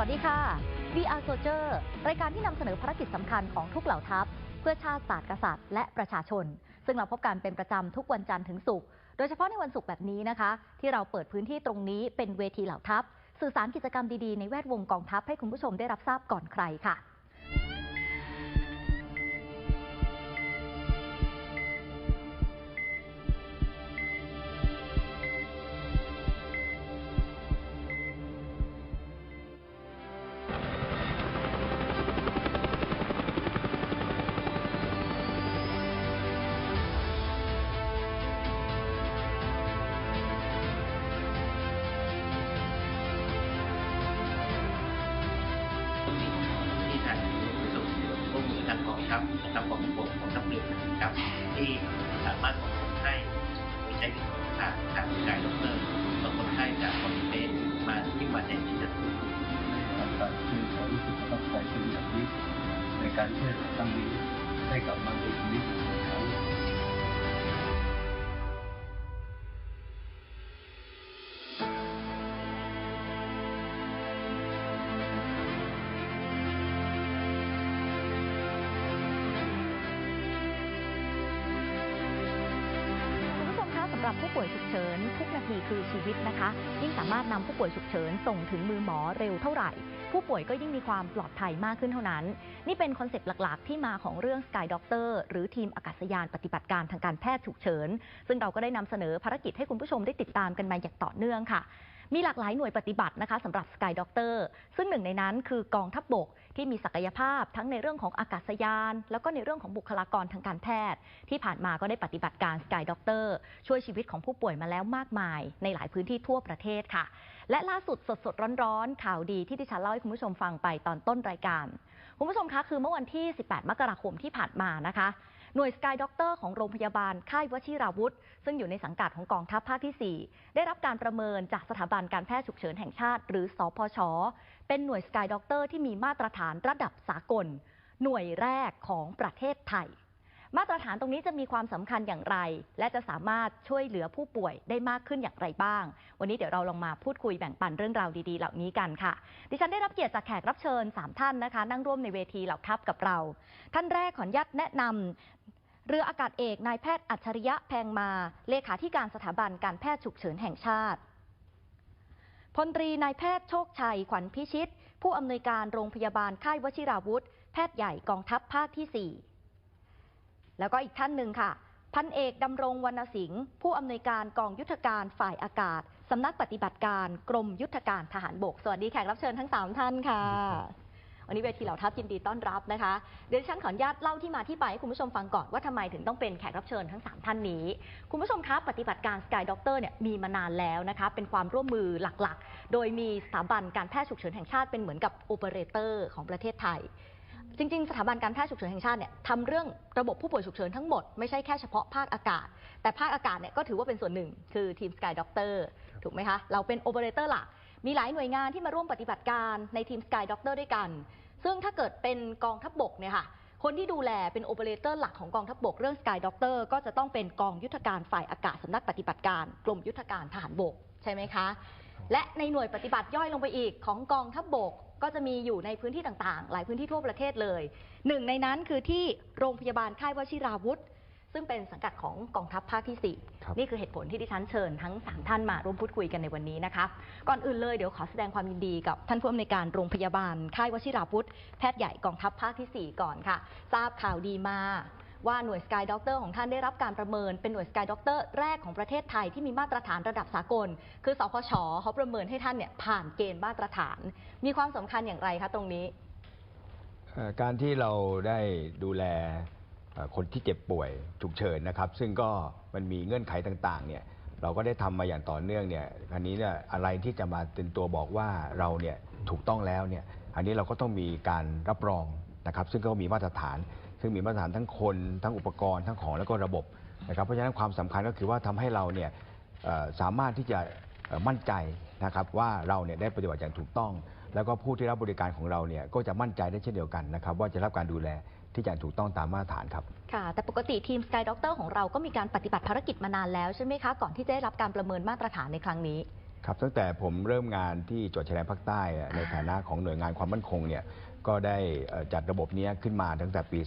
วัสดีค่ะ VR Soldier รายการที่นำเสนอภารกิจสำคัญของทุกเหล่าทัพ เพื่อชาติศาสตร์กษัตริย์และประชาชน ซึ่งเราพบกันเป็นประจำทุกวันจันทร์ถึงศุกร์ โดยเฉพาะในวันศุกร์แบบนี้นะคะ ที่เราเปิดพื้นที่ตรงนี้เป็นเวทีเหล่าทัพ สื่อสารกิจกรรมดีๆ ในแวดวงกองทัพให้คุณผู้ชมได้รับทราบก่อนใครค่ะ ทางกองทัพทางกองทัพบกกองเรียนะครับที่สามารถส่งคนไข้วิจัยวิทยาศาสตร์ทางกายดอกเตอร์ส่งคนไข้จากคอมมิวนิสต์มาที่มาในที่จะในการที่เรารู้สึกประทับใจเป็นอย่างยิ่งในการช่วยเหลือครั้งนี้ให้กับมัน รับผู้ป่วยฉุกเฉิน ทุกนาทีคือชีวิตนะคะ ยิ่งสามารถนำผู้ป่วยฉุกเฉินส่งถึงมือหมอเร็วเท่าไหร่ ผู้ป่วยก็ยิ่งมีความปลอดภัยมากขึ้นเท่านั้น นี่เป็นคอนเซปต์หลัก ๆ ที่มาของเรื่อง Sky Doctor หรือทีมอากาศยานปฏิบัติการทางการแพทย์ฉุกเฉิน ซึ่งเราก็ได้นำเสนอภารกิจให้คุณผู้ชมได้ติดตามกันมาอย่างต่อเนื่องค่ะมีหลากหลายหน่วยปฏิบัตินะคะสำหรับ Sky Doctor ซึ่งหนึ่งในนั้นคือกองทัพบบก ที่มีศักยภาพทั้งในเรื่องของอากาศยาน แล้วก็ในเรื่องของบุคลากรทางการแพทย์ ที่ผ่านมาก็ได้ปฏิบัติการสกายด็อกเตอร์ช่วยชีวิตของผู้ป่วยมาแล้วมากมาย ในหลายพื้นที่ทั่วประเทศค่ะ และล่าสุดสดๆร้อนๆ ข่าวดีที่ดิฉันเล่าให้คุณผู้ชมฟังไปตอนต้นรายการ คุณผู้ชมคะคือเมื่อวันที่ 18 มกราคมที่ผ่านมานะคะ หน่วยสกายด็อกเตอร์ของโรงพยาบาลค่ายวชิราวุธ ซึ่งอยู่ในสังกัดของกองทัพภาคที่ 4 ได้รับการประเมินจากสถาบันการแพทย์ฉุกเฉินแห่งชาติ หรือสพช เป็นหน่วยสกายด็อกเตอร์ที่มีมาตรฐานระดับสากล หน่วยแรกของประเทศไทย มาตรฐานตรงนี้จะมีความสำคัญอย่างไร และจะสามารถช่วยเหลือผู้ป่วยได้มากขึ้นอย่างไรบ้าง วันนี้เดี๋ยวเราลองมาพูดคุยแบ่งปันเรื่องราวดีๆ เหล่านี้กันค่ะ ดิฉันได้รับเกียรติจากแขกรับเชิญ 3 ท่านนะคะ นั่งร่วมในเวทีเหล่าทัพกับเรา ท่านแรกขออนุญาตแนะนำเรืออากาศเอกนายแพทย์อัจฉริยะแพงมา เลขาธิการสถาบันการแพทย์ฉุกเฉินแห่งชาติพลตรีนายแพทย์โชคชัยขวัญพิชิต ผู้อำนวยการโรงพยาบาลค่ายวชิราวุธ แพทย์ใหญ่กองทัพภาคที่ 4 แล้วก็อีกท่านหนึ่งค่ะ พันเอกดำรงวรรณสิงห์ผู้อำนวยการกองยุทธการฝ่ายอากาศสำนักปฏิบัติการกรมยุทธการทหารบก สวัสดีแขกรับเชิญทั้ง 3 ท่านค่ะ วันนี้เวทีเหล่าทัพยินดีต้อนรับนะคะ เดี๋ยวฉันขออนุญาตเล่าที่มาที่ไปให้คุณผู้ชมฟังก่อนว่าทำไมถึงต้องเป็นแขกรับเชิญทั้ง 3 ท่านนี้ คุณผู้ชมคะปฏิบัติการ Sky Doctor เนี่ยมีมานานแล้วนะคะ เป็นความร่วมมือหลักๆ โดยมีสถาบันการแพทย์ฉุกเฉินแห่งชาติเป็นเหมือนกับโอเปอเรเตอร์ของประเทศไทย จริงๆ สถาบันการแพทย์ฉุกเฉินแห่งชาติเนี่ยทำเรื่องระบบผู้ป่วยฉุกเฉินทั้งหมดไม่ใช่แค่เฉพาะภาคอากาศ แต่ภาคอากาศเนี่ยก็ถือว่าเป็นส่วนหนึ่ง คือทีม Sky Doctor ถูกไหมคะ เราเป็นโอเปอเรเตอร์หลักมีหลายหน่วยงานที่มาร่วมปฏิบัติการในทีม Sky Doctor ด้วยกัน ซึ่งถ้าเกิดเป็นกองทัพบบกเนี่ยค่ะคนที่ดูแลเป็นโอเปอเรเตอร์หลักของกองทัพบบกเรื่อง Sky Doctor ก็จะต้องเป็นกองยุทธการฝ่ายอากาศสำนักปฏิบัติการกรมยุทธการทหารบกใช่ไหมคะ และในหน่วยปฏิบัติย่อยลงไปอีกของกองทัพบบกก็จะมีอยู่ในพื้นที่ต่างๆ หลายพื้นที่ทั่วประเทศเลย หนึ่งในนั้นคือที่โรงพยาบาลค่ายวชิราวุธ ซึ่งเป็นสังกัดของกองทัพภาคที่ครับ4นี่คือเหตุผลที่ดิฉันเชิญทั้ง 3 ท่านมาร่วมพูดคุยกันในวันนี้นะคะ ก่อนอื่นเลยเดี๋ยวขอแสดงความยินดีกับท่านผู้อำนวยการโรงพยาบาลค่ายวชิราวุธ แพทย์ใหญ่กองทัพภาคที่ 4 ก่อนค่ะ ทราบข่าวดีมา ว่าหน่วยสกายด็อกเตอร์ของท่านได้รับการประเมินเป็นหน่วยสกายด็อกเตอร์แรกของประเทศไทยที่มีมาตรฐานระดับสากล คือสพชเขาประเมินให้ท่านเนี่ยผ่านเกณฑ์มาตรฐาน มีความสำคัญอย่างไรคะตรงนี้ การที่เราได้ดูแลคนที่เจ็บป่วยฉุกเฉินนะครับ ซึ่งก็มันมีเงื่อนไขต่างๆเนี่ยเราก็ได้ทำมาอย่างต่อเนื่องเนี่ยอันนี้เนี่ยอะไรที่จะมาเป็นตัวบอกว่าเราเนี่ยถูกต้องแล้วเนี่ยอันนี้เราก็ต้องมีการรับรองนะครับ ซึ่งก็มีมาตรฐาน ซึ่งมีมาตรฐานทั้งคนทั้งอุปกรณ์ทั้งของแล้วก็ระบบนะครับเพราะฉะนั้นความสำคัญก็คือว่าทำให้เราเนี่ยเอ่อสามารถที่จะเอ่อมั่นใจนะครับว่าเราเนี่ยได้ปฏิบัติอย่างถูกต้อง แล้วก็ผู้ที่รับบริการของเราเนี่ยก็จะมั่นใจได้เช่นเดียวกันนะครับว่าจะรับการดูแลที่อย่างถูกต้องตามมาตรฐานครับ ค่ะ แต่ปกติทีม Sky Doctor ของเราก็มีการปฏิบัติภารกิจมานานแล้วใช่ไหมคะ ก่อนที่จะได้รับการประเมินมาตรฐานในครั้งนี้ ครับตั้งแต่ผมเริ่มงานที่จังหวัดชายแดนภาคใต้อะในฐานะของหน่วยงานความมั่นคงเนี่ย ก็ได้เอ่อจัดระบบเนี้ยขึ้นมาตั้งแต่ปี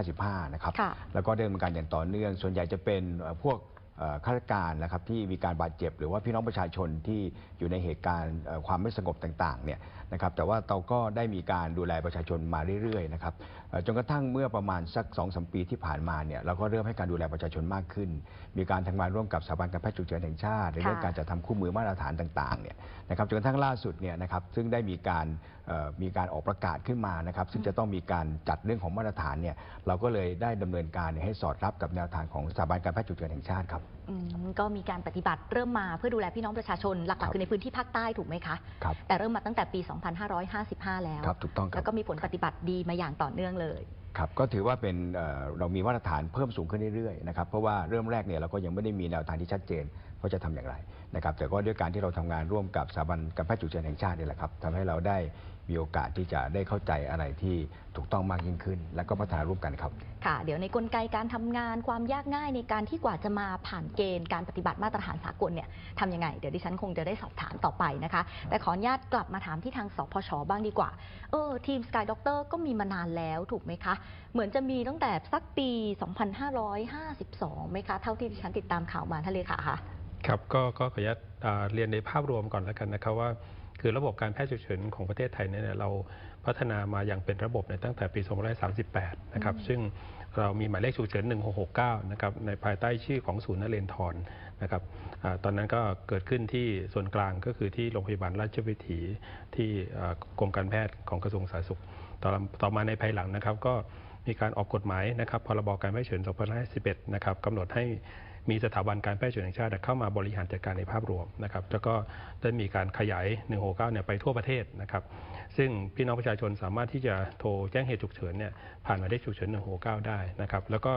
2555 นะครับค่ะแล้วก็ดำเนินการอย่างต่อเนื่อง ส่วนใหญ่จะเป็นเอ่อพวกเอ่อข้าราชการนะครับที่มีการบาดเจ็บ หรือว่าพี่น้องประชาชนที่อยู่ในเหตุการณ์เอ่อความไม่สงบต่างๆเนี่ยนะครับแต่ว่าเราก็ได้มีการดูแลประชาชนมาเรื่อยๆนะครับเอ่อจนกระทั่งเมื่อประมาณสัก2อสปีที่ผ่านมาเนี่ยเราก็เริ่มให้การดูแลประชาชนมากขึ้น มีการทำงานร่วมกับสถาบันการแพทย์ฉุกเฉินแห่งชาติในเรื่องค่ะการจัดทำคู่มือมาตรฐานต่างๆเนี่ยนะครับจนกระทั่งล่าสุดเนี่ยนะครับซึ่งได้มีการเอ่อมีการออกประกาศขึ้นมานะครับซึ่งจะต้องมีการจัดเรื่องของมาตรฐานเนี่ยเราก็เลยได้ดำเนินการเนี่ยให้สอดรับกับแนวทางของสถาบันการแพทย์ฉุกเฉินแห่งชาติครับ อืมก็มีการปฏิบัติเริ่มมาเพื่อดูแลพี่น้องประชาชนหครัลักบๆคือในพื้นที่ภาคใต้ถูกไหมคะ ครับ แต่เริ่มมาตั้งแต่ปี 2555 แล้ว ครับถูกต้องครัแล้บวก็มีผลปฏิบัติดีมาอย่างต่อเนื่องเลย ครับก็ถือว่าเป็นเอ่อเรามีมาตรฐานเพิ่มสูงขึ้นเรื่อยๆนะครับเพราะว่าเริ่มแรกเนี่ยเราก็ยังไม่ได้มีแนวทางที่ชัดเจนว่าจะทำอย่างไรนะครับแต่ก็ด้วยการที่เราทำงานร่วมกับสถาบันการแพทย์ฉุกเฉินแห่งชาตินี่แหละครับทำให้เราได้ มีโอกาสที่จะได้เข้าใจอะไรที่ถูกต้องมากยิ่งขึ้น และก็พัฒนาร่วมกันครับ ค่ะ เดี๋ยวในกลไกการทำงานความยากง่ายในการที่กว่าจะมาผ่านเกณฑ์การปฏิบัติมาตรฐานสากลเนี่ยทำยังไง เดี๋ยวดิฉันคงจะได้สอบถามต่อไปนะคะ แต่ขออนุญาตกลับมาถามที่ทางสพชบ้างดีกว่า เออทีม Sky Doctor ก็มีมานานแล้วถูกไหมคะ เหมือนจะมีตั้งแต่สักปี 2552ไหมคะ เท่าที่ดิฉันติดตามข่าวมาท่านเลขาคะครับก็ก็ขออนุญาตอ่าเรียนในภาพรวมก่อนแล้วกันนะครับว่า คือระบบการแพทย์ฉุกเฉินของประเทศไทยเนี่ยเราพัฒนามาอย่างเป็นระบบเนี่ยตั้งแต่ปี 2538 นะครับอืมซึ่งเรามีหมายเลขฉุกเฉิน 1669 นะครับ ในภายใต้ชื่อของศูนย์นเรนทรนะครับอาตอนนั้นก็เกิดขึ้นที่ส่วนกลางก็คือที่โรงพยาบาลราชวิถีที่อ่ากรมการแพทย์ของกระทรวงสาธารณสุขต่อต่อมาในภายหลังนะครับก็มีการออกกฎหมายนะครับ พรบการแพทย์ฉุกเฉิน 2511 นะครับกำหนดให้ มีสถาบันการแพทย์ฉุกเฉินแห่งชาติเข้ามาบริหารจัดการในภาพรวมนะครับแล้วก็ได้มีการขยาย 169 เนี่ยไปทั่วประเทศนะครับ ซึ่งพี่น้องประชาชนสามารถที่จะโทรแจ้งเหตุฉุกเฉินเนี่ยผ่านหมายเลขฉุกเฉิน 169 ได้นะครับ แล้วก็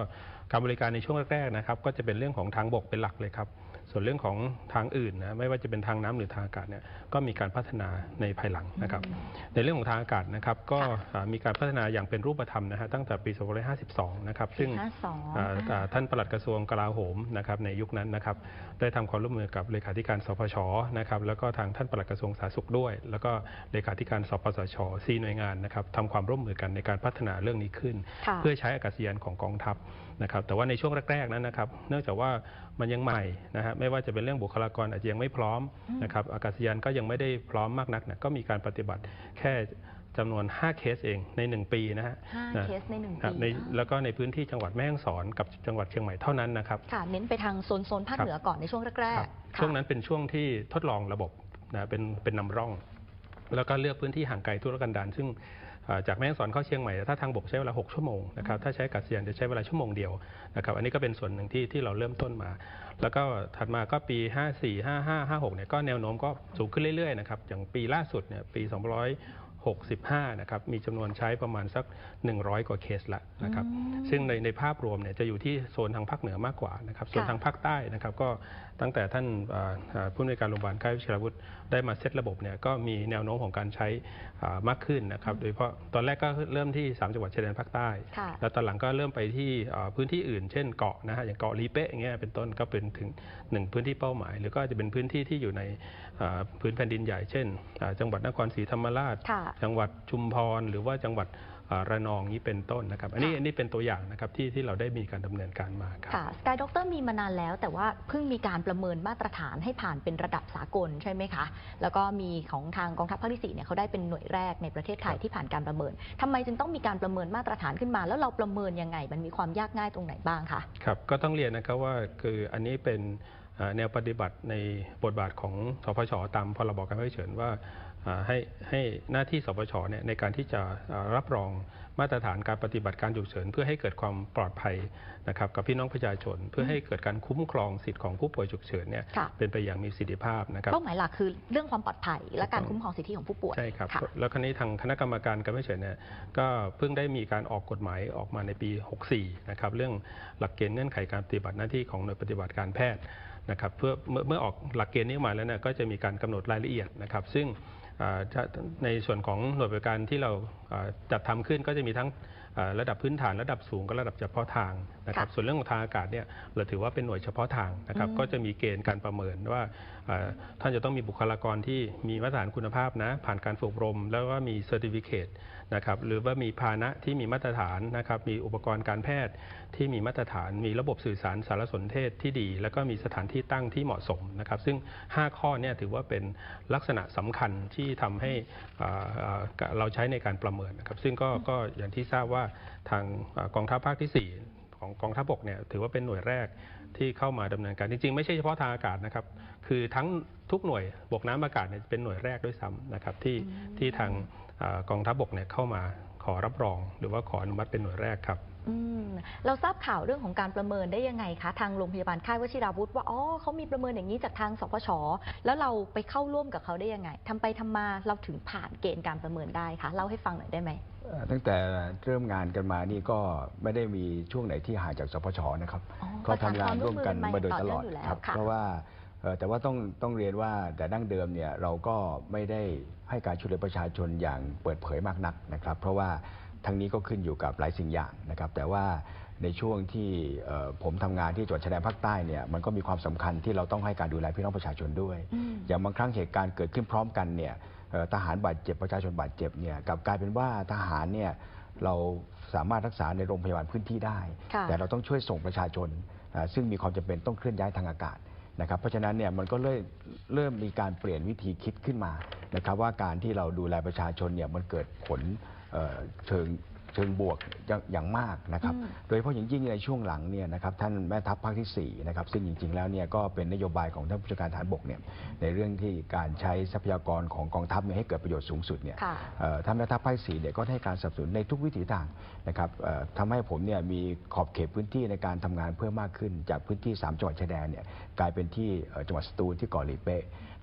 การบริการในช่วงแรกๆนะครับ ก็จะเป็นเรื่องของทางบกเป็นหลักเลยครับ ส่วนเรื่องของทางอื่นนะไม่ว่าจะเป็นทางน้ำหรือทางอากาศเนี่ยก็มีการพัฒนาในภายหลังนะครับ ในเรื่องของทางอากาศนะครับ ก็ค่ะอ่ามีการพัฒนาอย่างเป็นรูปธรรมนะฮะตั้งแต่ปี 2552 นะครับ ซึ่ง52อ่าอ่าท่านปลัดกระทรวงกลาโหมนะครับในยุคนั้นนะครับ ได้ทำความร่วมมือกับเลขาธิการสพชนะครับแล้วก็ทางท่านปลัดกระทรวงสาธารณสุขด้วย แล้วก็เลขาธิการสปสชซีหน่วยงานนะครับทำความร่วมมือกันในการพัฒนาเรื่องนี้ขึ้นค่ะเพื่อใช้อากาศยานของกองทัพนะครับแต่ว่าในช่วงแรกๆนั้นนะครับ เนื่องจากว่า มันยังใหม่นะฮะไม่ว่าจะเป็นเรื่องบุคลากรอาจจะยังไม่พร้อมอืมนะครับอากาศยานก็ยังไม่ได้พร้อมมากนักนะก็มีการปฏิบัติแค่จำนวน 5 เคสเองใน 1 ปีนะฮะห้านะเคสในหนึ่งครับปีในแล้วก็ในพื้นที่จังหวัดแม่ฮ่องสอนกับจังหวัดเชียงใหม่เท่านั้นนะครับค่ะเน้นไปทางโซนโซนภาคครับเหนือก่อนในช่วงแรคกรับๆค่ะช่วงนั้นเป็นช่วงที่ทดลองระบบนะเป็นเป็นนำร่อง แล้วก็เลือกพื้นที่ห่างไกลทุรกันดารซึ่งอ่า จากแม่ฮ่องสอนเข้าเชียงใหม่ถ้าทางบกใช้เวลา 6 ชั่วโมงนะครับถ้าใช้อากาศยานจะใช้เวลาชั่วโมงเดียวนะครับอันนี้ก็เป็นส่วนหนึ่งที่ที่เราเริ่มต้นมา แล้วก็ถัดมาก็ปี 54 55 56เนี่ยก็แนวโน้มก็สูงขึ้นเรื่อยๆนะครับอย่างปีล่าสุดเนี่ยปี 265 นะครับ มีจำนวนใช้ประมาณสัก 100 กว่าเคสละนะครับอืมซึ่งในในภาพรวมเนี่ยจะอยู่ที่โซนทางภาคเหนือมากกว่านะครับ ส่วนค่ะทางภาคใต้นะครับก็ ตั้งแต่ท่านอ่าอ่าผู้อำนวยการโรงพยาบาลค่ายวิชราวุธได้มาเซตระบบเนี่ยก็มีแนวโน้มของการใช้อ่ามากขึ้นนะครับ โดยเฉพาะตอนแรกก็เริ่มที่ 3 จังหวัดชายแดนภาคใต้ค่ะแล้วตอนหลังก็เริ่มไปที่อ่าพื้นที่อื่น เช่นเกาะนะฮะอย่างเกาะลีเป๊ะอย่างเงี้ยเป็นต้นก็เป็นถึงหนึ่งพื้นที่เป้าหมาย หรือก็อาจจะเป็นพื้นที่ที่อยู่ในอ่าพื้นแผ่นดินใหญ่ เช่นอ่าจังหวัดนครศรีธรรมราชค่ะจังหวัดชุมพร หรือว่าจังหวัดอ่า ระนองนี้เป็นต้นนะครับ อันนี้ค่ะอันนี้เป็นตัวอย่างนะครับที่ที่เราได้มีการดำเนินการมาครับค่ะ Sky Doctor มีมานานแล้ว แต่ว่าเพิ่งมีการประเมินมาตรฐานให้ผ่านเป็นระดับสากลใช่ไหมคะ แล้วก็มีของทางกองทัพภาคที่สี่เนี่ยเขาได้เป็นหน่วยแรกในประเทศไทยครับที่ผ่านการประเมินทำไมจึงต้องมีการประเมินมาตรฐานขึ้นมา แล้วเราประเมินยังไง มันมีความยากง่ายตรงไหนบ้างคะครับก็ต้องเรียนนะครับว่าคืออันนี้เป็นอ่าแนวปฏิบัติในบทบาทของสพชตามพรบการแพทย์ฉุกเฉินว่าอ่า ให้ให้หน้าที่สพชเนี่ยในการที่จะอ่ารับรองมาตรฐานการปฏิบัติการฉุกเฉิน เพื่อให้เกิดความปลอดภัยนะครับกับพี่น้องประชาชน เพื่อให้เกิดการคุ้มครองสิทธิของผู้ป่วยฉุกเฉินเนี่ยค่ะเป็นไปอย่างมีประสิทธิภาพนะครับเป้าหมายหลักคือเรื่องความปลอดภัย และการคุ้มครองสิทธิของผู้ป่วยใช่ครับค่ะแล้วคราวนี้ทางคณะกรรมการการไม่เฉยเนี่ยก็เพิ่งได้มีการออกกฎหมายออกมาในปี 64 นะครับเรื่องหลักเกณฑ์เงื่อนไขการปฏิบัติหน้าที่ของหน่วยปฏิบัติการแพทย์นะครับเพื่อเมื่อเมื่อออกหลักเกณฑ์นี้มาแล้วเนี่ยก็จะมีการกำหนดรายละเอียดนะครับ ซึ่งอ่าจะ ในส่วนของหน่วยบริการที่เราอ่าจัดทำขึ้นก็จะมีทั้งเอ่อระดับพื้นฐานระดับสูงก็ระดับเฉพาะทางนะครับค่ะส่วนเรื่องของทางอากาศเนี่ยเราถือว่าเป็นหน่วยเฉพาะทางนะครับอืมก็จะมีเกณฑ์การประเมินว่าเอ่อท่านจะต้องมีบุคลากรที่มีมาตรฐานคุณภาพนะผ่านการฝึกอบรม แล้วก็มีเซอร์ติฟิเคตนะครับหรือว่ามีพาหนะที่มีมาตรฐานนะครับมีอุปกรณ์การแพทย์ ที่มีมาตรฐานมีระบบสื่อสารสารสนเทศที่ดี แล้วก็มีสถานที่ตั้งที่เหมาะสมนะครับซึ่ง 5 ข้อเนี่ยถือว่าเป็นลักษณะสำคัญที่ทำให้อ่าอ่าเราใช้ในการประเมินนะครับซึ่งก็ก็อย่างที่ทราบว่าทางอ่ากองทัพภาคที่ 4 ของกองทัพบกเนี่ยถือว่าเป็นหน่วยแรกที่เข้ามาดำเนินการจริงๆ ไม่ใช่เฉพาะทางอากาศนะครับ คือทั้งทุกหน่วยบกน้ำอากาศเนี่ยเป็นหน่วยแรกด้วยซ้ำนะครับที่ที่ทางอากองทัพบกเนี่ยเข้ามาขอรับรอง หรือว่าขออนุมัติเป็นหน่วยแรกครับ อืมเราทราบข่าวเรื่องของการประเมินได้ยังไงคะ ทางโรงพยาบาลค่ายวชิราวุธว่าอ๋อเขามีประเมินอย่างนี้จากทางสพชแล้วเราไปเข้าร่วมกับเขาได้ยังไงทำไปทำมาเราถึงผ่านเกณฑ์การประเมินได้คะเล่าให้ฟังหน่อยได้ไหม เอ่อตั้งแต่เริ่มงานกันมานี่ก็ไม่ได้มีช่วงไหนที่ห่างจากสพชนะครับอ๋อก็ทำงานร่วมกันประสานความร่วมมือมาโดยตลอดมาอย่างต่อเนื่องอยู่แล้วครับค่ะ เพราะว่าเอ่อแต่ว่าต้องต้องเรียนว่าแต่ดั้งเดิมเนี่ยเราก็ไม่ได้ให้การช่วยเหลือประชาชนอย่างเปิดเผยมากนักนะครับ เพราะว่า ทั้งนี้ก็ขึ้นอยู่กับหลายสิ่งอย่างนะครับ แต่ว่าในช่วงที่เอ่อผมทำงานที่จังหวัดชายแดนภาคใต้เนี่ยมันก็มีความสำคัญที่เราต้องให้การดูแลพี่น้องประชาชนด้วยอืมอย่างบางครั้งเหตุการณ์เกิดขึ้นพร้อมกันเนี่ยเอ่อทหารบาดเจ็บประชาชนบาดเจ็บเนี่ยกลับกลายเป็นว่าทหารเนี่ยเราสามารถรักษาในโรงพยาบาลพื้นที่ได้ค่ะแต่เราต้องช่วยส่งประชาชนอ่าซึ่งมีความจำเป็นต้องเคลื่อนย้ายทางอากาศนะครับเพราะฉะนั้นเนี่ยมันก็เริ่มเริ่มมีการเปลี่ยนวิธีคิดขึ้นมานะครับว่าการที่เราดูแลประชาชนเนี่ยมันเกิดผล เอ่อเชิงเชิงบวกอย่างอย่างมากนะครับ อืม โดยเฉพาะอย่างยิ่งในช่วงหลังเนี่ยนะครับท่านแม่ทัพภาคที่ 4 นะครับ ซึ่งจริง ๆ แล้วเนี่ยก็เป็นนโยบายของท่านผู้จัดการฐานบกเนี่ยในเรื่องที่การใช้ทรัพยากรของกองทัพเนี่ยให้เกิดประโยชน์สูงสุดเนี่ย ค่ะ เอ่อท่านแม่ทัพภาคที่สี่เนี่ยก็ให้การสนับสนุนในทุกวิถีทางนะครับเอ่อทำให้ผมเนี่ยมีขอบเขตพื้นที่ในการทำงานเพิ่มมากขึ้น จากพื้นที่ 3 จังหวัดชายแดนเนี่ยกลายเป็นที่เอ่อจังหวัดสตูลที่เกาะหลีเป้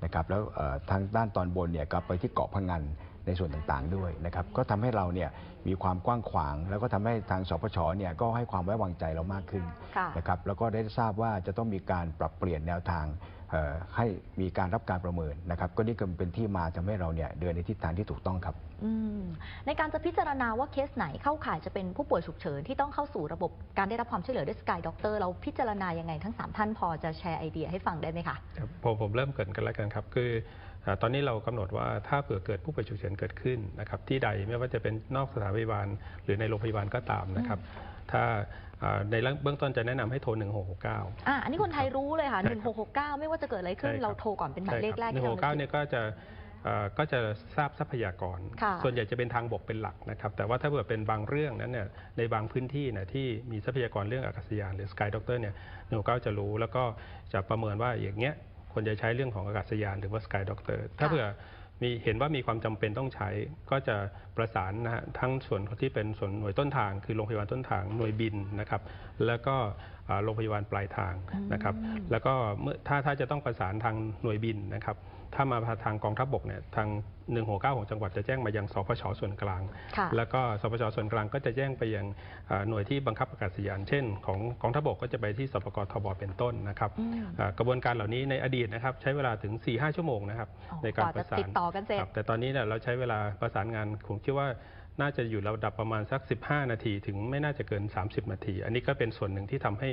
นะครับแล้วเอ่อทางด้านตอนบนเนี่ยก็ไปที่เกาะพังงาน ในส่วนต่างๆด้วยนะครับก็ทำให้เราเนี่ยมีความกว้างขวาง แล้วก็ทำให้ทางสปชเนี่ยก็ให้ความไว้วางใจเรามากขึ้นค่ะนะครับแล้วก็ได้ทราบว่าจะต้องมีการปรับเปลี่ยนแนวทางเอ่อให้มีการรับการประเมินนะครับ ก็นี่ก็เป็นที่มาทำให้เราเนี่ยเดินในทิศทางที่ถูกต้องครับอืมในการจะพิจารณาว่าเคสไหนเข้าข่ายจะเป็นผู้ป่วยฉุกเฉินที่ต้องเข้าสู่ระบบการได้รับความช่วยเหลือด้วยสกายด็อกเตอร์เราพิจารณายังไงทั้ง 3 ท่านพอจะแชร์ไอเดียให้ฟังได้ไหมคะครับผมผมเริ่มเกรินกันแล้วกันครับ คืออ่า ตอนนี้เรากำหนดว่าถ้าเผื่อเกิดผู้ป่วยฉุกเฉินเกิดขึ้นนะครับที่ใดไม่ว่าจะเป็นนอกสถานพยาบาล หรือในโรงพยาบาลก็ตามนะครับ ถ้าอ่าในเบื้องต้นจะแนะนำให้โทร 1669อะอันนี้คนไทยรู้เลยค่ะใช่ครับ1669 ไม่ว่าจะเกิดอะไรขึ้นใช่ครับเราโทรก่อนเป็นหมายเลขแรกหนึ่ที่งหเรากเก้าเนี่ยก็จะเอ่อก็จะทราบทรัพยากรค่ะส่วนใหญ่จะเป็นทางบกเป็นหลักนะครับ แต่ว่าถ้าเผื่อเป็นบางเรื่องนั้นเนี่ย ในบางพื้นที่นะที่มีทรัพยากรเรื่องอากาศยานหรือสกายด็อกเตอร์เนี่ยหนึ่งเก้าจะรู้แล้วก็จะประเมินว่าอย่างเงี้ย ควรจะใช้เรื่องของอากาศยานหรือว่าสกายด็อกเตอร์ถ้าเผื่อมีเห็นว่ามีความจำเป็นต้องใช้ก็จะประสานนะฮะทั้งส่วนที่เป็นส่วนหน่วยต้นทาง คือโรงพยาบาลต้นทางหน่วยบินนะครับ แล้วก็อ่าโรงพยาบาลปลายทางนะครับอืมแล้วก็เมื่อถ้าถ้าจะต้องประสานทางหน่วยบินนะครับ ถ้ามาทางกองทัพบกเนี่ยทาง169ของจังหวัดจะแจ้งมายังสพชส่วนกลางค่ะแล้วก็สพชส่วนกลางก็จะแจ้งไปยังอ่าหน่วยที่บังคับอากาศยานเช่น ของกองทัพบกก็จะไปที่สปกทบเป็นต้นนะครับอืมอ่ากระบวนการเหล่านี้ในอดีตนะครับใช้เวลาถึง4-5ชั่วโมงนะครับอ๋อในการกว่าปจะระสานติดต่อกันเสร็จครับแต่ตอนนี้เนี่ยเราใช้เวลาประสานงานผมคิดว่า น่าจะอยู่ระดับประมาณสัก 15 นาที ถึงไม่น่าจะเกิน 30 นาที อันนี้ก็เป็นส่วนหนึ่งที่ทำให้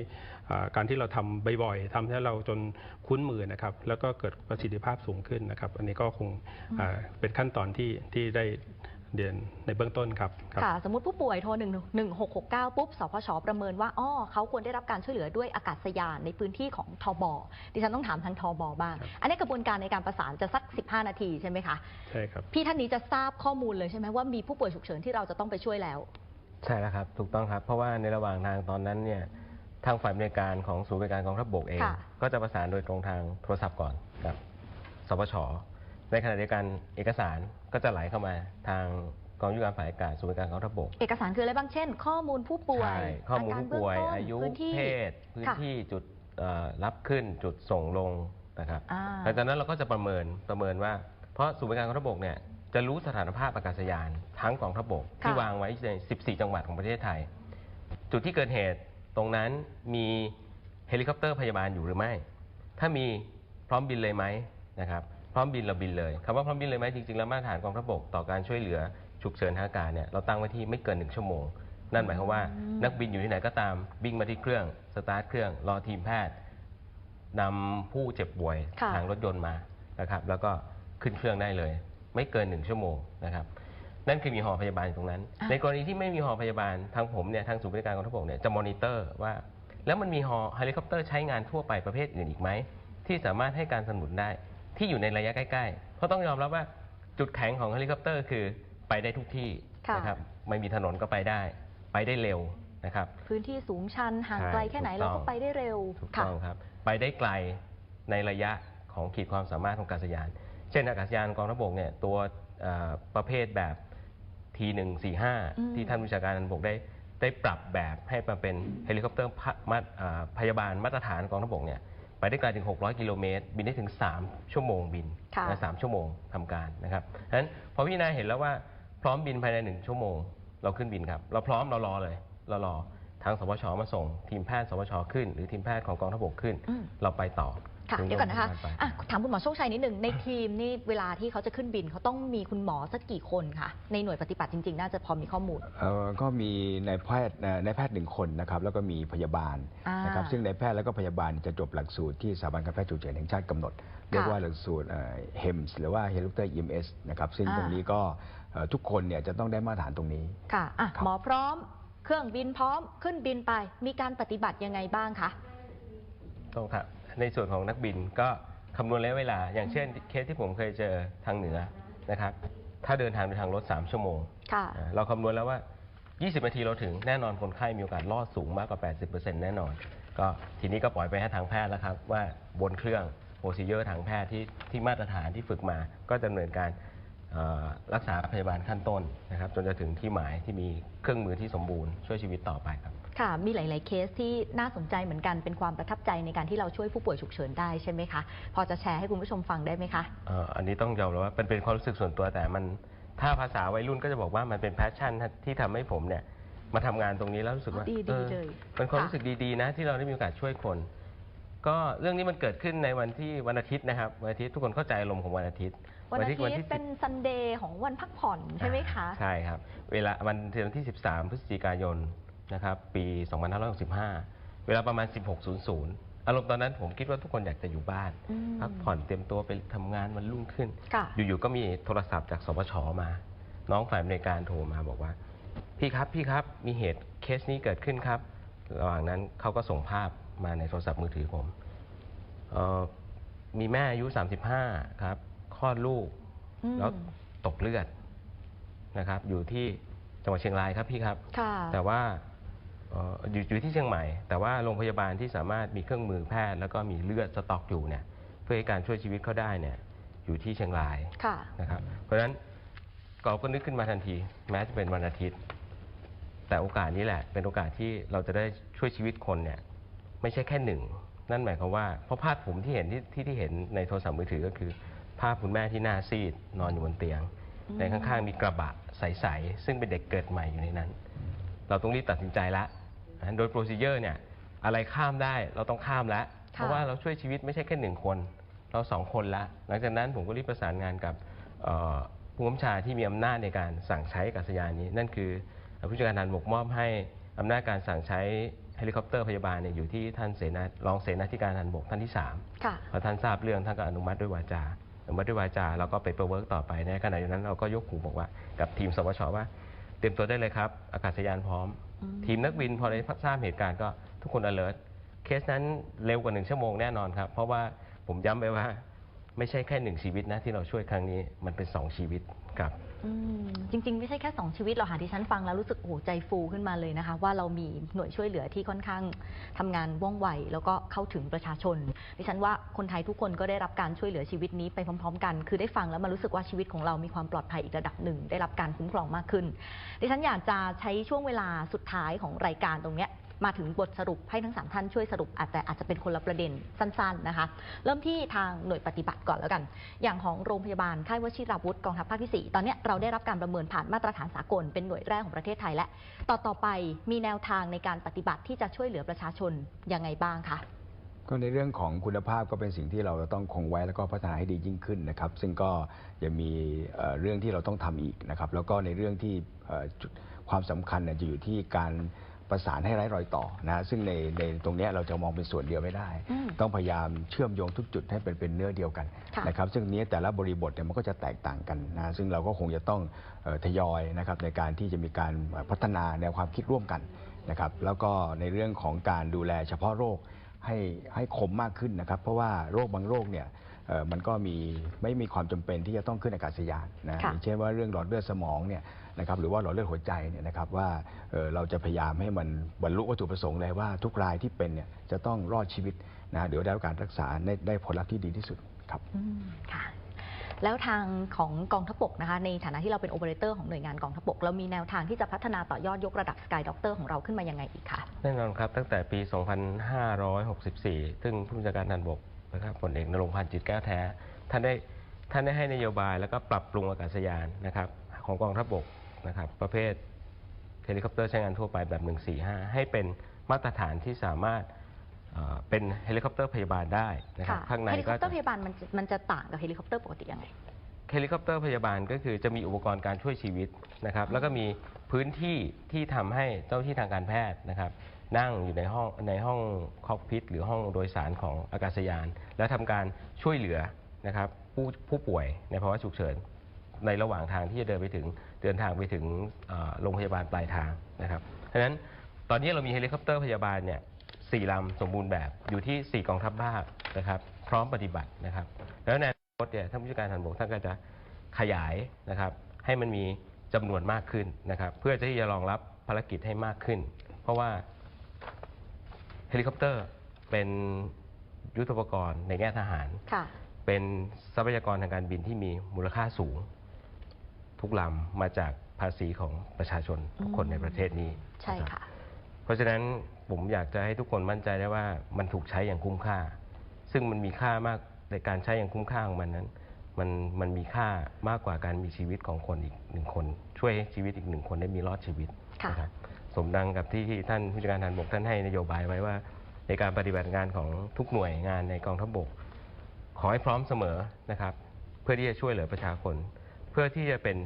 การที่เราทำบ่อยๆทำให้เราจนคุ้นมือนะครับ แล้วก็เกิดประสิทธิภาพสูงขึ้นนะครับ อันนี้ก็คงเป็นขั้นตอนที่ที่ได้ เรียนในเบื้องต้นครับครับค่ะ สมมติผู้ป่วยโทร 1 1669 ปุ๊บ สพช ประเมินว่าอ้อเขาควรได้รับการช่วยเหลือด้วยอากาศยานในพื้นที่ของทบดิฉันต้องถามทางทบบ้างครับอันนี้กระบวนการในการประสานจะสัก 15 นาทีใช่ไหมคะ ใช่ครับ พี่ท่านนี้จะทราบข้อมูลเลยใช่ไหมว่ามีผู้ป่วยฉุกเฉินที่เราจะต้องไปช่วยแล้ว ใช่แล้วครับ ถูกต้องครับ เพราะว่าในระหว่างทางตอนนั้นเนี่ยทางฝ่ายบริการของศูนย์บริการกองทัพบกเองค่ะก็จะประสานโดยตรงทางโทรศัพท์ก่อนกับสปช ในขณะเดียวกันเอกสารก็จะไหลเข้ามาทางกองยุทธการฝ่ายอากาศศูนย์บริการกองทัพบกเอกสารคืออะไรบ้างเช่น ข้อมูลผู้ป่วยใช่ข้อมูลกรผู้ป่วยเบื้งต้นอายุพื้นที่เพศพื้นค่ะที่จุดเอ่อรับขึ้นจุดส่งลงนะครับอ่าหลังจากนั้นเราก็จะประเมินประเมินว่า เพราะศูนย์บริการกองทัพบกเนี่ยจะรู้สถานภาพอากาศยานทั้งกองทัพบกที่ค่ะวางไว้ใน 14 จังหวัดของประเทศไทย จุดที่เกิดเหตุตรงนั้นมีเฮลิคอปเตอร์พยาบาลอยู่หรือไม่ ถ้ามีพร้อมบินเลยไหมนะครับ พร้อมบินเราบินเลยคำว่าพร้อมบินเลยไหมจริงๆแล้วมาตรฐานกองทัพบกต่อการช่วยเหลือฉุกเฉินทางอากาศเนี่ยเราตั้งไว้ที่ไม่เกินหนึ่งชั่วโมง นั่นหมายความว่าอืมนักบินอยู่ที่ไหนก็ตามวิ่งมาที่เครื่องสตาร์ทเครื่องรอทีมแพทย์นำผู้เจ็บป่วยค่ะทางรถยนต์มานะครับ แล้วก็ขึ้นเครื่องได้เลย ไม่เกินหนึ่งชั่วโมงนะครับนั่นคือมีหอพยาบาลอยู่ตรงนั้นอะในกรณีที่ไม่มีหอพยาบาลทางผมเนี่ยทางศูนย์บริการกองทัพบกเนี่ยจะมอนิเตอร์ว่า แล้วมันมีหอเฮลิคอปเตอร์ใช้งานทั่วไปประเภทอื่นอีกไหมที่สามารถให้การสนับสนุนได้ ที่อยู่ในระยะใกล้ๆ เพราะต้องยอมรับว่าจุดแข็งของเฮลิคอปเตอร์คือไปได้ทุกที่ค่ะนะครับไม่มีถนนก็ไปได้ ไปได้เร็วนะครับ พื้นที่สูงชันห่างใช่ไกลแค่ไหนถูกเราต้ก็องไปได้เร็วถูกค่ะ ต้องครับ ไปได้ไกลในระยะของขีดความสามารถของอากาศยาน เช่นอากาศยานกองทัพบกเนี่ยตัวเอ่อประเภทแบบ T145 อืมที่ท่านวิชาการบกได้ได้ปรับแบบให้มาเป็นเฮลิคอปเตอร์พะมาตรอ่าพยาบาลมาตรฐานกองทัพบกเนี่ย ไปได้ไกลถึง 600 กิโลเมตร บินได้ถึง 3 ชั่วโมงบินค่ะนะสามชั่วโมงทำการนะครับฉะนั้นพอพี่นาเห็นแล้วว่าพร้อมบินภายในหนึ่งชั่วโมง เราขึ้นบินครับ เราพร้อมเรารอเลยเรารอทางสปชมาส่ง ทีมแพทย์สปชขึ้น หรือทีมแพทย์ของกองทัพบกขึ้น อืม เราไปต่อ ค่ะถึงเดี๋ยวก่อนนะคะโรงพยาบาลไปอะถามคุณหมอโชคชัยนิดหนึ่งในทีมนี่เวลาที่เขาจะขึ้นบินเขาต้องมีคุณหมอสักกี่คนคะในหน่วยปฏิบัติจริง ๆ น่าจะพอมีข้อมูล เอ่อก็มีนายแพทย์เอ่อนายแพทย์หนึ่งคนนะครับแล้วก็มีพยาบาลอ่านนะครับซึ่งนายแพทย์แล้วก็พยาบาลจะจบหลักสูตรที่สถาบันการแพทย์ฉุกเฉินแห่งชาติกำหนด เรียกว่าหลักสูตรเฮมส์หรือว่าเฮลิคอปเตอร์ EMS นะครับซึ่งอ่า ตรงนี้ก็เอ่อทุกคนเนี่ยจะต้องได้มาตรฐานตรงนี้ ค่ะอะครับ หมอพร้อม เครื่องบินพร้อมขึ้นบินไป มีการปฏิบัติยังไงบ้างคะ ต้องครับ ในส่วนของนักบินก็คำนวณระยะเวลา อย่างเช่นเคสที่ผมเคยเจอทางเหนือนะครับ ถ้าเดินทางโดยทางรถ 3 ชั่วโมง ค่ะอ่าเราคำนวณแล้วว่า 20 นาทีเราถึงแน่นอนคนไข้มีโอกาสรอดสูงมากกว่า 80%แน่นอน ก็ทีนี้ก็ปล่อยไปให้ทางแพทย์แล้วครับ ว่าบนเครื่องโปรซีเจอร์ทางแพทย์ที่ที่มาตรฐานที่ฝึกมา ก็ดำเนินการเอ่อรักษาพยาบาลขั้นต้นนะครับ จนจะถึงที่หมายที่มีเครื่องมือที่สมบูรณ์ช่วยชีวิตต่อไปครับ ค่ะ มีหลาย ๆ เคสที่น่าสนใจเหมือนกันเป็นความประทับใจในการที่เราช่วยผู้ป่วยฉุกเฉินได้ใช่ไหมคะ พอจะแชร์ให้คุณผู้ชมฟังได้ไหมคะเอ่ออันนี้ต้องยอมรับว่าเป็นเป็นความรู้สึกส่วนตัวแต่มันถ้าภาษาวัยรุ่นก็จะบอกว่ามันเป็นแพชชั่นที่ทำให้ผมเนี่ยมาทำงานตรงนี้แล้วรู้สึกว่าดีออๆเลยเป็นความค่ะรู้สึกดีๆนะที่เราได้มีโอกาสช่วยคน ก็เรื่องนี้มันเกิดขึ้นในวันที่วันอาทิตย์นะครับวันอาทิตย์ทุกคนเข้าใจอารมณ์ของวันอาทิตย์วันอาทิตวัย์ที่เป็นซันเดย์ของวันพักผ่อนใช่ไหมคะ ใช่ครับ เวลาวันที่13 พฤศจิกายน นะครับปี 2565 เวลาประมาณ 16.00 อารมณ์ตอนนั้นผมคิดว่าทุกคนอยากจะอยู่บ้าน อืม พักผ่อนเตรียมตัวไปทำงานวันรุ่งขึ้น ค่ะ อยู่ๆก็มีโทรศัพท์จากสปชมา น้องฝ่ายบริการโทรมาบอกว่า พี่ครับพี่ครับมีเหตุเคสนี้เกิดขึ้นครับ ระหว่างนั้นเขาก็ส่งภาพมาในโทรศัพท์มือถือผมเอ่อมีแม่อายุ 35 ครับคลอดลูก อืมแล้วตกเลือดนะครับ อยู่ที่จังหวัดเชียงรายครับพี่ครับ ค่ะ แต่ว่าเอ่ออยู่อยู่ที่เชียงใหม่ แต่ว่าโรงพยาบาลที่สามารถมีเครื่องมือแพทย์ แล้วก็มีเลือดสต็อกอยู่เนี่ยเพื่อให้การช่วยชีวิตเขาได้เนี่ยอยู่ที่เชียงรายค่ะ นะครับ เพราะฉะนั้นเราก็นึกขึ้นมาทันที แม้จะเป็นวันอาทิตย์ แต่โอกาสนี้แหละ เป็นโอกาสที่เราจะได้ช่วยชีวิตคนเนี่ยไม่ใช่แค่หนึ่ง นั่นหมายความว่าเพราะภาพผมที่เห็นที่ที่ที่เห็นในโทรศัพท์มือถือก็คือ ภาพคุณแม่ที่หน้าซีดนอนอยู่บนเตียงอืมในข้างๆมีกระบะใสๆซึ่งเป็นเด็กเกิดใหม่อยู่ในนั้น เราต้องรีบตัดสินใจละนะ โดยโปรซีเจอร์เนี่ยอะไรข้ามได้เราต้องข้ามแล้ว เพราะว่าเราช่วยชีวิตไม่ใช่แค่หนึ่งคน เราสองคนละหลังจากนั้นผมก็รีบประสานงานกับเอ่อผู้กำกับชาที่มีอำนาจในการสั่งใช้อากาศยานนี้ นั่นคือผู้จัดการทหารบกมอบให้อำนาจการสั่งใช้เฮลิคอปเตอร์พยาบาลเนี่ยอยู่ที่ท่านเสนารองเสนาธิการทหารบกท่านที่สามค่ะพอท่านทราบเรื่องท่านก็อนุมัติด้วยวาจาอนุมัติด้วยวาจาแล้วก็ไปเปเวิร์กต่อไปในขณะเดียวนั้นเราก็ยกหูบอกว่ากับทีมสวชว่า เตรียมตัวได้เลยครับ อากาศยานพร้อมอืม ทีมนักบินพอได้ทราบเหตุการณ์ก็ทุกคน alert เคสนั้นเร็วกว่าหนึ่งชั่วโมงแน่นอนครับ เพราะว่าผมย้ำไปว่าไม่ใช่แค่หนึ่งชีวิตนะที่เราช่วยครั้งนี้มันเป็นสองชีวิตครับ อืมจริง ๆ ไม่ใช่แค่ 2 ชีวิตหรอกค่ะที่ฉันฟังแล้วรู้สึกโอ้โหใจฟูขึ้นมาเลยนะคะ ว่าเรามีหน่วยช่วยเหลือที่ค่อนข้างทำงานว่องไว แล้วก็เข้าถึงประชาชน ดิฉันว่าคนไทยทุกคนก็ได้รับการช่วยเหลือชีวิตนี้ไปพร้อม ๆ กัน คือได้ฟังแล้วมันรู้สึกว่าชีวิตของเรามีความปลอดภัยอีกระดับหนึ่ง ได้รับการคุ้มครองมากขึ้น ดิฉันอยากจะใช้ช่วงเวลาสุดท้ายของรายการตรงเนี้ย มาถึงบทสรุปให้ทั้งสามท่านช่วยสรุปอาจจะอาจจะเป็นคนละประเด็นสั้นๆนะคะ เริ่มที่ทางหน่วยปฏิบัติก่อนแล้วกัน อย่างของโรงพยาบาลค่ายวชิราวุธกองทัพภาคที่ 4 ตอนนี้เราได้รับการประเมินผ่านมาตรฐานสากลเป็นหน่วยแรกของประเทศไทยและ ต่อต่อไปมีแนวทางในการปฏิบัติที่จะช่วยเหลือประชาชนยังไงบ้างคะก็ในเรื่องของคุณภาพก็เป็นสิ่งที่เราจะต้องคงไว้แล้วก็พัฒนาให้ดียิ่งขึ้นนะครับ ซึ่งก็ยังมีเรื่องที่เราต้องทำอีกนะครับ แล้วก็ในเรื่องที่ความสำคัญจะอยู่ที่การ ประสานให้ไร้รอยต่อนะฮะซึ่งในในตรงเนี้ยเราจะมองเป็นส่วนเดียวไม่ได้ อืม ต้องพยายามเชื่อมโยงทุกจุดให้เป็นเป็นเนื้อเดียวกันค่ะ นะครับซึ่งเนี้ยแต่ละบริบทเนี่ยมันก็จะแตกต่างกันนะซึ่งเราก็คงจะต้องเอ่อทยอยนะครับในการที่จะมีการพัฒนาแนวความคิดร่วมกันนะครับแล้วก็ในเรื่องของการดูแลเฉพาะโรคให้ให้คมมากขึ้นนะครับ เพราะว่าโรคบางโรคเนี่ยเอ่อมันก็มีไม่มีความจำเป็นที่จะต้องขึ้นอากาศยานนะ ค่ะ อย่างเช่นว่าเรื่องหลอดเลือดสมองเนี่ย นะครับหรือว่าหลอดเลือดหัวใจเนี่ยนะครับว่าเอ่อเราจะพยายามให้มันบรรลุวัตถุประสงค์เลยว่าทุกรายที่เป็นเนี่ยจะต้องรอดชีวิตนะเดี๋ยวได้รับการรักษาได้ได้ผลลัพธ์ที่ดีที่สุดครับ อืมค่ะ แล้วทางของกองทัพบกนะคะ ในฐานะที่เราเป็นโอเปอเรเตอร์ของหน่วยงานกองทัพบก เรามีแนวทางที่จะพัฒนาต่อยอดยกระดับสกายด็อกเตอร์ของเราขึ้นมายังไงอีกคะแน่นอนครับ ตั้งแต่ปี 2564 ซึ่งผู้บัญชาการทหารบกนะครับพลเอกนรงค์พันธ์จิตแก้วแท้ ท่านได้ท่านได้ให้นโยบายแล้วก็ปรับปรุงอากาศยานนะครับของกองทัพบก นะครับประเภทเฮลิคอปเตอร์ใช้งานทั่วไปแบบ 145 ให้เป็นมาตรฐานที่สามารถเอ่อเป็นเฮลิคอปเตอร์พยาบาลได้นะครับค่ะข้างในเฮลิคก็อปเตอจะ ร์พยาบาลมันจะมันจะต่างกับเฮลิคอปเตอร์ปกติยังไง เฮลิคอปเตอร์พยาบาลก็คือจะมีอุปกรณ์การช่วยชีวิตนะครับ แล้วก็มีพื้นที่ที่ทำให้เจ้าหน้าที่ทางการแพทย์นะครับ นั่งอยู่ในห้องในห้องคอกพิทหรือห้องโดยสารของอากาศยาน แล้วทำการช่วยเหลือนะครับผู้ผู้ป่วยในภาวะฉุกเฉิน ในระหว่างทางที่จะเดินไปถึงเดินทางไปถึงเอ่อโรงพยาบาลปลายทางนะครับเพราะฉะนั้นตอนนี้เรามีเฮลิคอปเตอร์พยาบาลเนี่ยสี่ลำสมบูรณ์แบบอยู่ที่ 4 กองทัพภาคนะครับ พร้อมปฏิบัตินะครับ แล้วในอนาคตเนี่ยท่านผู้จัดการทหารบกท่านก็จะขยายนะครับ ให้มันมีจำนวนมากขึ้นนะครับ เพื่อที่จะรองรับภารกิจให้มากขึ้น เพราะว่าเฮลิคอปเตอร์เป็นยุทโธปกรณ์ในแง่ทหารค่ะเป็นทรัพยากรทางการบินที่มีมูลค่าสูง ทุกลำมาจากภาษีของประชาชนทุกคนอืมในประเทศนี้ใช่นรับค่ะ เพราะฉะนั้นผมอยากจะให้ทุกคนมั่นใจได้ว่ามันถูกใช้อย่างคุ้มค่า ซึ่งมันมีค่ามากในการใช้อย่างคุ้มค่าของมันนั้น มันมันมีค่ามากกว่าการมีชีวิตของคนอีกหนึ่งคน ช่วยให้ชีวิตอีกหนึ่งคนได้มีรอดชีวิตค่ะนะครับสมดังกับที่ท่านผู้จัดการทหารบกท่านให้นโยบายไว้ว่า ในการปฏิบัติงานของทุกหน่วยงานในกองทัพบก ขอให้พร้อมเสมอนะครับ เพื่อที่จะช่วยเหลือประชาชน เพื่อที่จะเป็น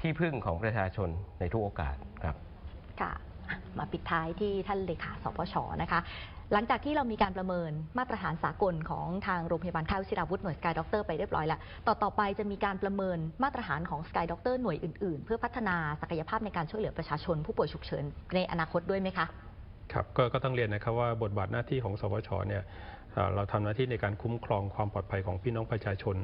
ที่พึ่งของประชาชนในทุกโอกาสครับ ค่ะอะมาปิดท้ายที่ท่านเลขาสปชนะคะ หลังจากที่เรามีการประเมินมาตรฐานสากลของทางโรงพยาบาลค่ายวชิราวุธหน่วยสกายด็อกเตอร์ไปเรียบร้อยแล้ว ต่อต่อไปจะมีการประเมินมาตรฐานของสกายด็อกเตอร์หน่วยอื่นๆ เพื่อพัฒนาศักยภาพในการช่วยเหลือประชาชน ผู้ป่วยฉุกเฉินในอนาคตด้วยไหมคะ ครับก็ก็ต้องเรียนนะครับว่าบทบาทหน้าที่ของสวชเนี่ย เอ่อเราทำหน้าที่ในการคุ้มครองความปลอดภัยของพี่น้องประชาชน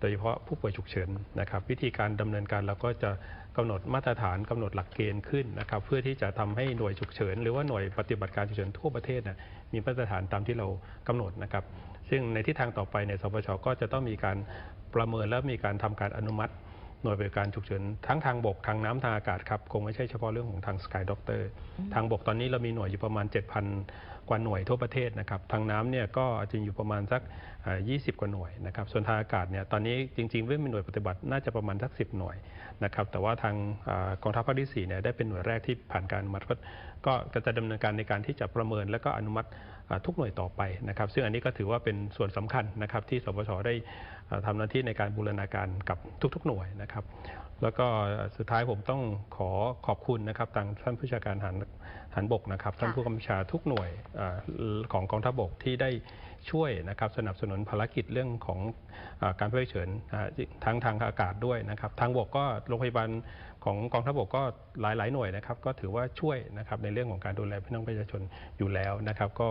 โดยเฉพาะผู้ป่วยฉุกเฉินนะครับ วิธีการดำเนินการเราก็จะกำหนดมาตรฐานกำหนดหลักเกณฑ์ขึ้นนะครับ เพื่อที่จะทำให้หน่วยฉุกเฉิน หรือว่าหน่วยปฏิบัติการฉุกเฉินทั่วประเทศนะมีมาตรฐานตามที่เรากำหนดนะครับ ซึ่งในทิศทางต่อไปเนี่ยสปชก็จะต้องมีการประเมินและมีการทำการอนุมัติหน่วยบริการฉุกเฉินทั้งทางบกทางน้ำทางอากาศครับคงไม่ใช่เฉพาะเรื่องของทางสกายด็อกเตอร์ทางบกตอนนี้เรามีหน่วยอยู่ประมาณ 7,000 กว่าหน่วยทั่วประเทศนะครับทางน้ำเนี่ยก็จะอยู่ประมาณสัก 20 กว่าหน่วยนะครับส่วนทางอากาศเนี่ยตอนนี้จริงๆเรื่มีหน่วยปฏิบัติน่าจะประมาณสัก 10 หน่วยนะครับแต่ว่าทางอกองทัพภาคที่4เนี่ยได้เป็นหน่วยแรกที่ผ่านการอนุมัติก็จะดำเนินการในการที่จะประเมินและก็อนุมัติทุกหน่วยต่อไปนะครับ ซึ่งอันนี้ก็ถือว่าเป็นส่วนสำคัญนะครับที่สปชได้เอ่อทำหน้าที่ในการบูรณาการกับทุกๆ หน่วยนะครับ แล้วก็สุดท้ายผมต้องขอขอบคุณนะครับทางท่านผู้จัดการฐาน ฐานบกนะครับท่านผู้กำกับชาทุกหน่วยเอ่อของกองทัพบกที่ได้ช่วยนะครับสนับสนุนภารกิจเรื่องของเออการเผยเฉินอ่าทั้งทางอากาศด้วยนะครับ ทางบกก็โรงพยาบาลของกองทัพบกก็หลายๆหน่วยนะครับ ก็ถือว่าช่วยนะครับในเรื่องของการดูแลพี่น้องประชาชนอยู่แล้วนะครับ ก็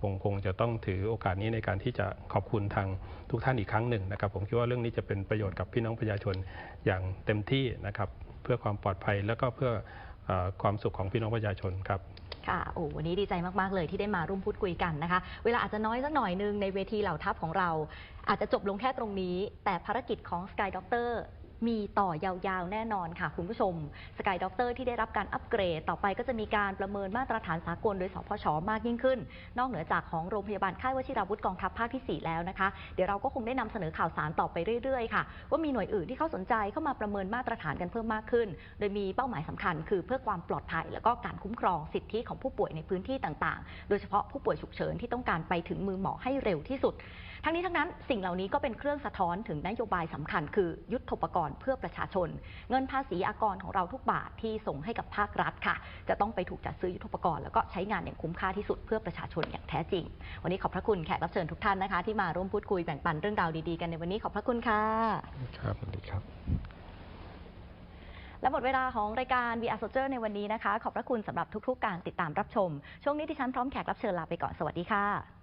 คงคงจะต้องถือโอกาสนี้ในการที่จะขอบคุณทางทุกท่านอีกครั้งหนึ่งนะครับ ผมคิดว่าเรื่องนี้จะเป็นประโยชน์กับพี่น้องประชาชนอย่างเต็มที่นะครับ เพื่อความปลอดภัยแล้วก็เพื่อเออ ความสุขของพี่น้องประชาชนครับค่ะโอ้วันนี้ดีใจมาก ๆ เลยที่ได้มาร่วมพูดคุยกันนะคะ เวลาอาจจะน้อยสักหน่อยนึงในเวทีเหล่าทัพของเรา อาจจะจบลงแค่ตรงนี้ แต่ภารกิจของ Sky Doctor มีต่อยาวๆ แน่นอนค่ะคุณผู้ชม Sky Doctor ที่ได้รับการอัปเกรด ต่อไปก็จะมีการประเมินมาตรฐานสากลโดยสพชมากยิ่งขึ้น นอกเหนือจากของโรงพยาบาลค่ายวชิราวุธกองทัพภาคที่ 4 แล้วนะคะ เดี๋ยวเราก็คงได้นำเสนอข่าวสารต่อไปเรื่อยๆ ค่ะ ว่ามีหน่วยอื่นที่เขาสนใจเข้ามาประเมินมาตรฐานกันเพิ่มมากขึ้น โดยมีเป้าหมายสำคัญ คือเพื่อความปลอดภัย แล้วก็การคุ้มครองสิทธิของผู้ป่วยในพื้นที่ต่างๆ โดยเฉพาะผู้ป่วยฉุกเฉินที่ต้องการไปถึงมือหมอให้เร็วที่สุด ทั้งนี้ทั้งนั้นสิ่งเหล่านี้ก็เป็นเครื่องสะท้อนถึงนโยบายสำคัญ คือยุทธปกรณ์เพื่อประชาชน เงินภาษีอากรของเราทุกบาทที่ส่งให้กับภาครัฐค่ะ จะต้องไปถูกจัดซื้อยุทธปกรณ์แล้วก็ใช้งานอย่างคุ้มค่าที่สุดเพื่อประชาชนอย่างแท้จริง วันนี้ขอบพระคุณแขกรับเชิญทุกท่านนะคะ ที่มาร่วมพูดคุยแบ่งปันเรื่องราวดีๆกันในวันนี้ขอบพระคุณค่ะครับสวัสดีครับและหมดเวลาของรายการ VR Soldier ในวันนี้นะคะ ขอบพระคุณสำหรับทุกๆการติดตามรับชม ช่วงนี้ที่ฉันพร้อมแขกรับเชิญลาไปก่อน สวัสดีค่ะ